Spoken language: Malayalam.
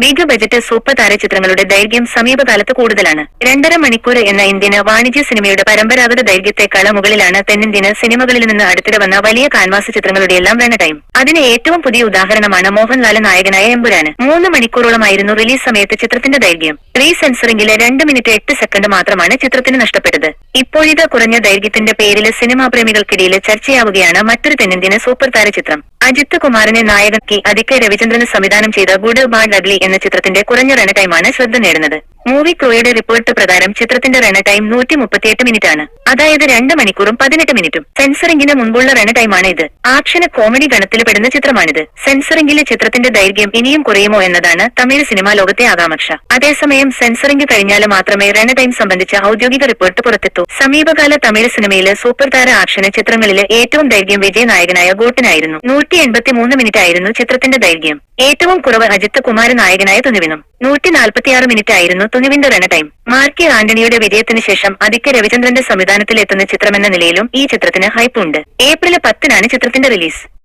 ബിഗ് ബജറ്റ് സൂപ്പർ താര ചിത്രങ്ങളുടെ ദൈർഘ്യം സമീപകാലത്ത് കൂടുതലാണ്. രണ്ടര മണിക്കൂർ എന്ന ഇന്ത്യന് വാണിജ്യ സിനിമയുടെ പരമ്പരാഗത ദൈർഘ്യത്തെക്കാളും മുകളിലാണ് തെന്നിന്ത്യന് സിനിമകളിൽ നിന്ന് അടുത്തിടെ വന്ന വലിയ കാൻവാസ് ചിത്രങ്ങളുടെ എല്ലാം റൺ ടൈം അതിന് ഏറ്റവും പുതിയ ഉദാഹരണമാണ് മോഹൻലാൽ നായകനായ എമ്പുരാന്. മൂന്ന് മണിക്കൂറോളമായിരുന്നു റിലീസ് സമയത്ത് ചിത്രത്തിന്റെ ദൈർഘ്യം. റീ സെൻസറിംഗിലെ രണ്ട് മിനിറ്റ് എട്ട് സെക്കൻഡ് മാത്രമാണ് ചിത്രത്തിന് നഷ്ടപ്പെട്ടത്. ഇപ്പോഴിത് കുറഞ്ഞ ദൈർഘ്യത്തിന്റെ പേരിൽ സിനിമാ പ്രേമികൾക്കിടയിൽ ചർച്ചയാവുകയാണ് മറ്റൊരു തെന്നിന്ത്യൻ സൂപ്പർ താര ചിത്രം. അജിത് കുമാറിനെ നായകനാക്കി അതിക്കെ രവിചന്ദ്രന് സംവിധാനം ചെയ്ത ഗുഡ് ബാഡ് അഗ്ലി എന്ന ചിത്രത്തിന്റെ കുറഞ്ഞ റൺ ടൈമാണ് ശ്രദ്ധ നേടുന്നത്. മൂവി ക്രോയുടെ റിപ്പോർട്ട് പ്രകാരം ചിത്രത്തിന്റെ റൺ ടൈം നൂറ്റി മുപ്പത്തിയെട്ട് മിനിറ്റ് ആണ് അതായത് രണ്ട് മണിക്കൂറും പതിനെട്ട് മിനിറ്റും. സെൻസറിംഗിന് മുൻപുള്ള റൺ ടൈമാണ് ഇത്. ആക്ഷന് കോമഡി ഗണത്തിൽ പെടുന്ന ചിത്രമാണിത്. സെൻസറിംഗിലെ ചിത്രത്തിന്റെ ദൈർഘ്യം ഇനിയും കുറയുമോ എന്നതാണ് തമിഴ് സിനിമാ ലോകത്തെ ആകാംക്ഷ. അതേസമയം സെൻസറിംഗ് കഴിഞ്ഞാൽ മാത്രമേ റൺ ടൈം സംബന്ധിച്ച ഔദ്യോഗിക റിപ്പോർട്ട് പുറത്തെത്തൂ. സമീപകാല തമിഴ് സിനിമയിലെ സൂപ്പർ താര ആക്ഷന ചിത്രങ്ങളിലെ ഏറ്റവും ദൈർഘ്യം വിജയ നായകനായ ഗോട്ടിനായിരുന്നു. നൂറ്റി എൺപത്തി മൂന്ന് മിനിറ്റ് ആയിരുന്നു ചിത്രത്തിന്റെ ദൈർഘ്യം. ഏറ്റവും കുറവ് അജിത്ത് കുമാര നായകനായ തുനിവിനും. നൂറ്റി നാൽപ്പത്തിയാറ് മിനിറ്റ് ആയിരുന്നു തുനുവിന്റെ റൺ ടൈം. മാർക്കി ആന്റണിയുടെ വിജയത്തിന് ശേഷം അതിക്ക രവിചന്ദ്രന്റെ സംവിധാനത്തിലെത്തുന്ന ചിത്രമെന്ന നിലയിലും ഈ ചിത്രത്തിന് ഹൈപ്പ് ഉണ്ട് ഏപ്രിൽ പത്തിനാണ് ചിത്രത്തിന്റെ റിലീസ്.